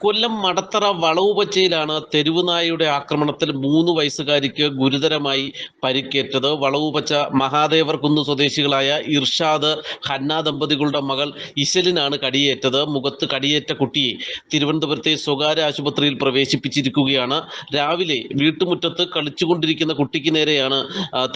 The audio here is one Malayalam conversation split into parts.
കൊല്ലം മടത്തറ വളവുപച്ചയിലാണ് തെരുവുനായയുടെ ആക്രമണത്തിൽ മൂന്ന് വയസ്സുകാരിക്ക് ഗുരുതരമായി പരിക്കേറ്റത്. വളവുപച്ച മഹാദേവർ കുന്ന് സ്വദേശികളായ ഇർഷാദ് ഹന്ന ദമ്പതികളുടെ മകൾ ഇശലിനാണ് കടിയേറ്റത്. മുഖത്ത് കടിയേറ്റ കുട്ടിയെ തിരുവനന്തപുരത്തെ സ്വകാര്യ ആശുപത്രിയിൽ പ്രവേശിപ്പിച്ചിരിക്കുകയാണ്. രാവിലെ വീട്ടുമുറ്റത്ത് കളിച്ചുകൊണ്ടിരിക്കുന്ന കുട്ടിക്ക് നേരെയാണ്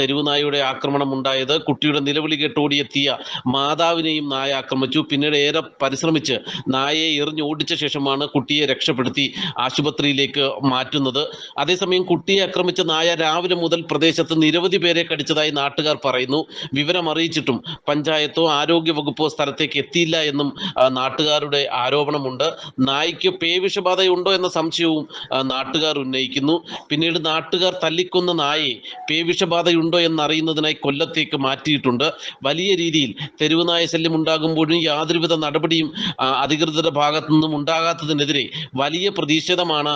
തെരുവുനായയുടെ ആക്രമണം ഉണ്ടായത് കുട്ടിയുടെ നിലവിളി കേട്ടോടിയെത്തിയ മാതാവിനെയും നായ ആക്രമിച്ചു. പിന്നീട് ഏറെ പരിശ്രമിച്ച് നായയെ എറിഞ്ഞോടിച്ച ശേഷമാണ് കുട്ടിയെ രക്ഷപ്പെടുത്തി ആശുപത്രിയിലേക്ക് മാറ്റുന്നത്. അതേസമയം കുട്ടിയെ ആക്രമിച്ച നായ രാവിലെ മുതൽ പ്രദേശത്ത് നിരവധി പേരെ കടിച്ചതായി നാട്ടുകാർ പറയുന്നു. വിവരം അറിയിച്ചിട്ടും പഞ്ചായത്തോ ആരോഗ്യ വകുപ്പോ സ്ഥലത്തേക്ക് എത്തിയില്ല എന്നും നാട്ടുകാരുടെ ആരോപണമുണ്ട്. നായ്ക്ക് പേവിഷബാധയുണ്ടോ എന്ന സംശയവും നാട്ടുകാർ ഉന്നയിക്കുന്നു. പിന്നീട് നാട്ടുകാർ തല്ലിക്കൊന്ന നായയെ പേവിഷബാധയുണ്ടോ എന്നറിയുന്നതിനായി കൊല്ലത്തേക്ക് മാറ്റിയിട്ടുണ്ട്. വലിയ രീതിയിൽ തെരുവുനായ ശല്യം ഉണ്ടാകുമ്പോഴും യാതൊരുവിധ നടപടിയും അധികൃതരുടെ ഭാഗത്തു നിന്നും ഉണ്ടാകാത്തതിനെതിരെ വലിയ പ്രതിഷേധമാണ്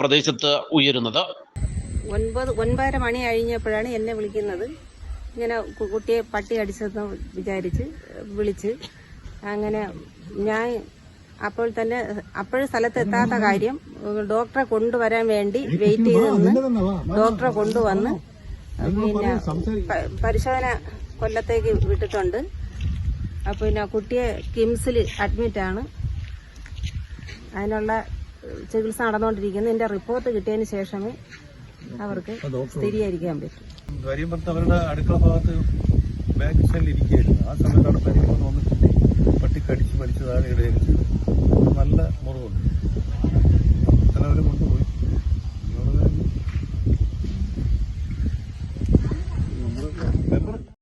പ്രദേശത്ത് ഉയരുന്നത്. ഒൻപത് ഒൻപതര മണി കഴിഞ്ഞപ്പോഴാണ് എന്നെ വിളിക്കുന്നത്. ഇങ്ങനെ കുട്ടിയെ പട്ടി അടിച്ചതെന്ന് വിചാരിച്ച് വിളിച്ച്. അങ്ങനെ ഞാൻ അപ്പോൾ തന്നെ അപ്പോഴും സ്ഥലത്ത് എത്താത്ത കാര്യം ഡോക്ടറെ കൊണ്ടുവരാൻ വേണ്ടി വെയിറ്റ് ചെയ്ത് നിന്ന് ഡോക്ടറെ കൊണ്ടുവന്ന് പിന്നെ പരിശോധന കൊല്ലത്തേക്ക് വിട്ടിട്ടുണ്ട്. അപ്പോൾ പിന്നെ കുട്ടിയെ കിംസിൽ അഡ്മിറ്റാണ്. അതിനുള്ള ചികിത്സ നടന്നുകൊണ്ടിരിക്കുന്നു. എന്റെ റിപ്പോർട്ട് കിട്ടിയതിന് ശേഷമേ അവർക്ക് സ്ഥിരീകരിക്കാൻ പറ്റും. ഭാര്യയും അവരുടെ അടുക്കള ഭാഗത്ത് ബാക്ക് സൈഡിൽ ഇരിക്കുകയായിരുന്നു ആ സമയത്താണ് പരിമളം വന്നിട്ട് പട്ടി